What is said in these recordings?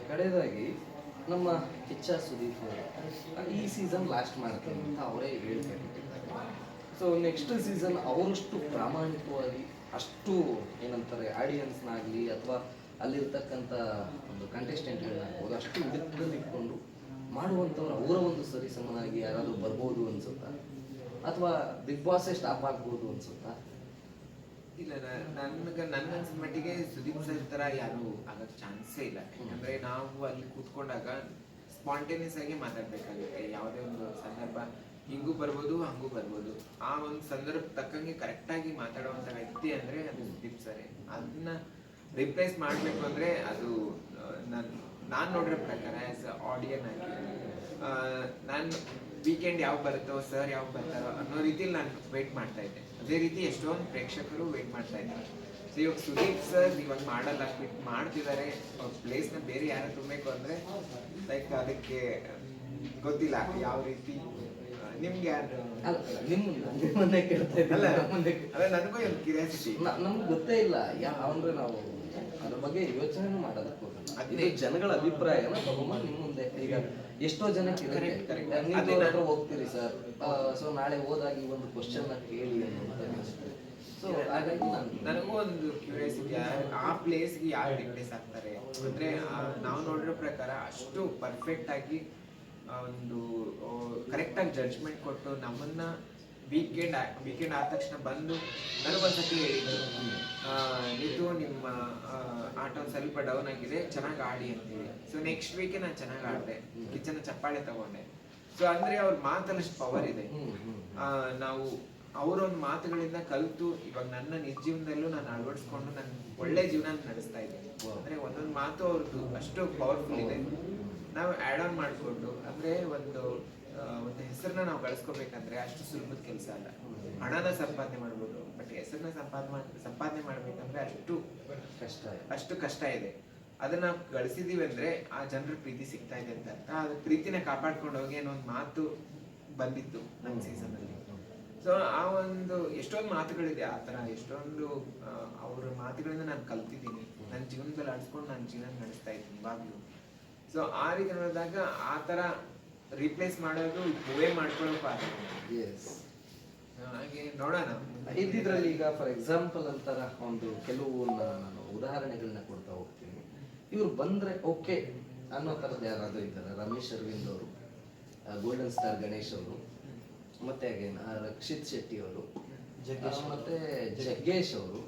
ಕಡೆಯದಾಗಿ ನಮ್ಮ ಕಿಚ್ಚ ಸುದೀಪ್ ಅವರು ಈ ಸೀಸನ್ ಲಾಸ್ಟ್ ಮಾಡ್ತೀನಿ ಅಂತ ಅವರೇ ಹೇಳ್ಕೊಂಡಿದ್ದಾರೆ ಸೊ ನೆಕ್ಸ್ಟ್ ಸೀಸನ್ ಅವರಷ್ಟು ಪ್ರಾಮಾಣಿಕವಾಗಿ, ಅಷ್ಟು ಏನಂತಾರೆ ಆಡಿಯನ್ಸ್ನಾಗಲಿ ಅಥವಾ ಅಲ್ಲಿರ್ತಕ್ಕಂಥ ಒಂದು ಕಂಟೆಸ್ಟೆಂಟ್ಗಳನ್ನಾಗ್ಬೋದು ಅಷ್ಟು ಹಿಡಿತದಲ್ಲಿ ಇಟ್ಕೊಂಡು ಮಾಡುವಂಥವ್ರು ಅವರ ಒಂದು ಸರಿಸಮನಾಗಿ ಯಾರಾದರೂ ಬರ್ಬೋದು ಅನ್ಸುತ್ತಾ? ಅಥವಾ ಬಿಗ್ ಬಾಸೇ ಸ್ಟಾಪ್ ಆಗ್ಬೋದು ಅನ್ಸುತ್ತಾ? ಇಲ್ಲ ನನ್ಗೆ ನನ್ಗನ್ಸಿದ ಮಟ್ಟಿಗೆ ಸುದೀಪ್ ಸರ್ ತರ ಯಾರು ಆಗಕ್ ಚಾನ್ಸೇ ಇಲ್ಲ. ಯಾಕಂದ್ರೆ ನಾವು ಅಲ್ಲಿ ಕೂತ್ಕೊಂಡಾಗ ಸ್ಪಾಂಟೇನಿಯಸ್ ಆಗಿ ಮಾತಾಡ್ಬೇಕಾಗುತ್ತೆ. ಯಾವುದೇ ಒಂದು ಸಂದರ್ಭ, ಹಿಂಗೂ ಬರ್ಬೋದು, ಹಂಗೂ ಬರ್ಬೋದು. ಆ ಒಂದು ಸಂದರ್ಭ ತಕ್ಕಂಗೆ ಕರೆಕ್ಟ್ ಆಗಿ ಮಾತಾಡುವಂತ ವ್ಯಕ್ತಿ ಅಂದ್ರೆ ಅದು ಸುದೀಪ್ ಸರ್. ಅದನ್ನ ರಿಪ್ಲೇಸ್ ಮಾಡ್ಬೇಕು ಅಂದ್ರೆ ಅದು ನಾನು ನಾನ್ ನೋಡಿರೋ ಪ್ರಕಾರ ಆಸ್ ಆಡಿಯನ್ ಆಗಿ ನಾನು ವೀಕೆಂಡ್ ಯಾವಾಗ ಬರುತ್ತೋ ಸರ್ ಯಾವಾಗ ಬರ್ತಾರೋ ಅನ್ನೋ ರೀತಿಲಿ ನಾನು ವೇಟ್ ಮಾಡ್ತಾ ಇದ್ದೆ. ಅದೇ ರೀತಿ ಎಷ್ಟೊಂದು ಪ್ರೇಕ್ಷಕರು ವೇಟ್ ಮಾಡ್ತಾ ಇದ್ದಾರೆ ಸೊ ಇವಾಗ ಸುದೀಪ್ ಸರ್ ಇವಾಗ ಮಾಡಲ್ಲ ಬಿಟ್ ಮಾಡ್ತಿದ್ದಾರೆ ಪ್ಲೇಸ್ನ ಬೇರೆ ಯಾರು ತುಂಬಬೇಕು ಅಂದ್ರೆ ಲೈಕ್ ಅದಕ್ಕೆ ಗೊತ್ತಿಲ್ಲ ಯಾವ ರೀತಿ. ನಿಮ್ಗೆ ಯಾರು ನಿಮ್ಮ ಕೇಳ್ತಾ ಇದ್ದಲ್ಲ ನನಗೂ ಒಂದು ಕ್ಯೂರಿಯಾಸಿಟಿ ನಮ್ಗೆ ಗೊತ್ತೇ ಇಲ್ಲ ಯಾವ ಅಂದ್ರೆ ನಾವು ಬಗ್ಗೆ ಯೋಚನೆ ಮಾಡೋದಕ್ಕೆ ಹೋಗಲ್ಲ. ಇದು ಜನಗಳ ಅಭಿಪ್ರಾಯ ತಗೊಂಬಂದು ನಿಮ್ಮ ಮುಂದೆ. ಈಗ ಎಷ್ಟೋ ಜನ ಹತ್ರ ಹೋಗ್ತೀರಿ ಸರ್. ಸೊ ನಾಳೆ ಹೋದಾಗಿ ಒಂದು ಕ್ವಶನ್ ಕೇಳಿ ಅಂತ ಸೊ ಹಾಗಾಗಿ ನಾನು ನನಗೂ ಒಂದು ಕ್ಯೂರಿಯಾಸಿಟಿ ಆ ಪ್ಲೇಸ್ಗೆ ಯಾರು ರಿಪ್ಲೇಸ್ ಆಗ್ತಾರೆ? ಅಂದ್ರೆ ನಾವು ನೋಡಿರೋ ಪ್ರಕಾರ ಅಷ್ಟು ಪರ್ಫೆಕ್ಟ್ ಆಗಿ ಒಂದು ಕರೆಕ್ಟ್ ಆಗಿ ಜಡ್ಜ್ಮೆಂಟ್ ಕೊಟ್ಟು ನಮ್ಮನ್ನ ವೀಕೆಂಡ್ ವೀಕೆಂಡ್ ಆದ ತಕ್ಷಣ ಬಂದು ನನಗೊಂದ್ಸತಿ ಹೇಳಿದ್ರು ನಿತು ನಿಮ್ಮ ಆಟ ಒಂದು ಸ್ವಲ್ಪ ಡೌನ್ ಆಗಿದೆ ಚೆನ್ನಾಗಿ ಆಡಿ ಅಂತೇಳಿ ಸೊ ನೆಕ್ಸ್ಟ್ ವೀಕೆ ನಾನು ಚೆನ್ನಾಗಿ ಆಡಿದೆ. ಕಿಚನ್ ಚಪ್ಪಾಳೆ ತಗೊಂಡೆ. ಸೊ ಅಂದ್ರೆ ಅವ್ರ ಮಾತಲ್ಲಿ ಅಷ್ಟು ಪವರ್ ಇದೆ. ನಾವು ಅವರೊಂದು ಮಾತುಗಳಿಂದ ಕಲಿತು ಇವಾಗ ನನ್ನ ನಿಜ ಜೀವನದಲ್ಲೂ ನಾನು ಅಳವಡಿಸ್ಕೊಂಡು ನಾನು ಒಳ್ಳೆ ಜೀವನ ನಡೆಸ್ತಾ ಇದ್ದೀನಿ. ಅಂದ್ರೆ ಒಂದೊಂದು ಮಾತು ಅವ್ರದ್ದು ಅಷ್ಟು ಪವರ್ಫುಲ್ ಇದೆ. ನಾವು ಆಡ್ ಆನ್ ಮಾಡಿಕೊಂಡು ಅಂದ್ರೆ ಒಂದು ಒಂದು ಹೆಸರನ್ನ ನಾವು ಗಳಿಸ್ಕೋಬೇಕಂದ್ರೆ ಅಷ್ಟು ಸುಲಭದ ಕೆಲಸ ಅಲ್ಲ. ಹಣನ ಸಂಪಾದನೆ ಮಾಡ್ಬೋದು ಬಟ್ ಹೆಸರನ್ನ ಸಂಪಾದನೆ ಸಂಪಾದನೆ ಮಾಡ್ಬೇಕಂದ್ರೆ ಅಷ್ಟು ಕಷ್ಟ ಅಷ್ಟು ಕಷ್ಟ ಇದೆ. ಅದನ್ನ ಗಳಿಸಿದೀವಿ ಅಂದ್ರೆ ಆ ಜನರ ಪ್ರೀತಿ ಸಿಗ್ತಾ ಇದೆ ಅಂತ ಅರ್ಥ. ಆ ಪ್ರೀತಿನ ಕಾಪಾಡ್ಕೊಂಡು ಹೋಗಿ ಅನ್ನೋ ಒಂದು ಮಾತು ಬಂದಿತ್ತು ನಮ್ಮ ಸೀಸನ್ ಅಲ್ಲಿ ಸೊ ಆ ಒಂದು ಎಷ್ಟೊಂದು ಮಾತುಗಳಿದೆ ಆ ತರ ಎಷ್ಟೊಂದು ಅವ್ರ ಮಾತುಗಳಿಂದ ನಾನು ಕಲ್ತಿದ್ದೀನಿ. ನನ್ನ ಜೀವನದಲ್ಲಿ ಆಡಿಸ್ಕೊಂಡು ನನ್ನ ಜೀವನ ನಡೆಸ್ತಾ ಇದ್ದೀನಿ ಇವಾಗ್ಲೂ ಸೊ ಆ ರೀತಿ ನೋಡಿದಾಗ ಆ ತರ ರಿಪ್ಲೇಸ್ ಮಾಡೋದು ಮೂವೇ ಮಾಡ್ಕೊಳ್ಳೋಕೆ ಆಗಲ್ಲ Yes. ಹಾಗೆ ನೋಡೋಣ. ಇದ್ದಿದ್ರಲ್ಲಿ ಈಗ ಫಾರ್ ಎಕ್ಸಾಂಪಲ್ ಅಂತರ ಒಂದು ಕೆಲವು ನಾನು ಉದಾಹರಣೆಗಳನ್ನ ಕೊಡ್ತಾ ಹೋಗ್ತೀನಿ. ಇವ್ರು ಬಂದ್ರೆ ಓಕೆ ಅನ್ನೋ ಥರದ್ದು ಯಾರಾದ್ರೂ ಇದ್ದಾರೆ. ರಮೇಶ್ ಅರವಿಂದ್ ಅವರು ಗೋಲ್ಡನ್ ಸ್ಟಾರ್ ಗಣೇಶ್ ಅವರು ಮತ್ತೆ ಅಗೇನ್ ರಕ್ಷಿತ್ ಶೆಟ್ಟಿ ಅವರು ಜಗ್ಗೇಶ್ ಮತ್ತೆ ಜಗ್ಗೇಶ್. ಅವರು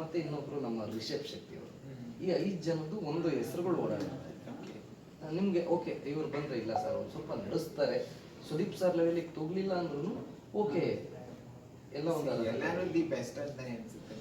ಮತ್ತೆ ಇನ್ನೊಬ್ರು ನಮ್ಮ ರಿಷಬ್ ಶೆಟ್ಟಿ ಅವರು. ಈ ಐದು ಜನದ್ದು ಒಂದು ಹೆಸರುಗಳು ಓಡಾಡುತ್ತೆ. ನಿಮ್ಗೆ ಓಕೆ ಇವ್ರು ಬಂದ್ರೆ ಇಲ್ಲ ಸರ್ ಒಂದು ಸ್ವಲ್ಪ ನಡೆಸ್ತಾರೆ. ಸುದೀಪ್ ಸರ್ ಲೆವೆಲಿಗೆ ತೋಗ್ಲಿಲ್ಲ ಅಂದ್ರೂ ಓಕೆ ಎಲ್ಲ ಒಂದು ಎಲ್ಲರೂ ದಿ ಬೆಸ್ಟ್ ಅಂತಾನೆ ಅನ್ಸುತ್ತೆ.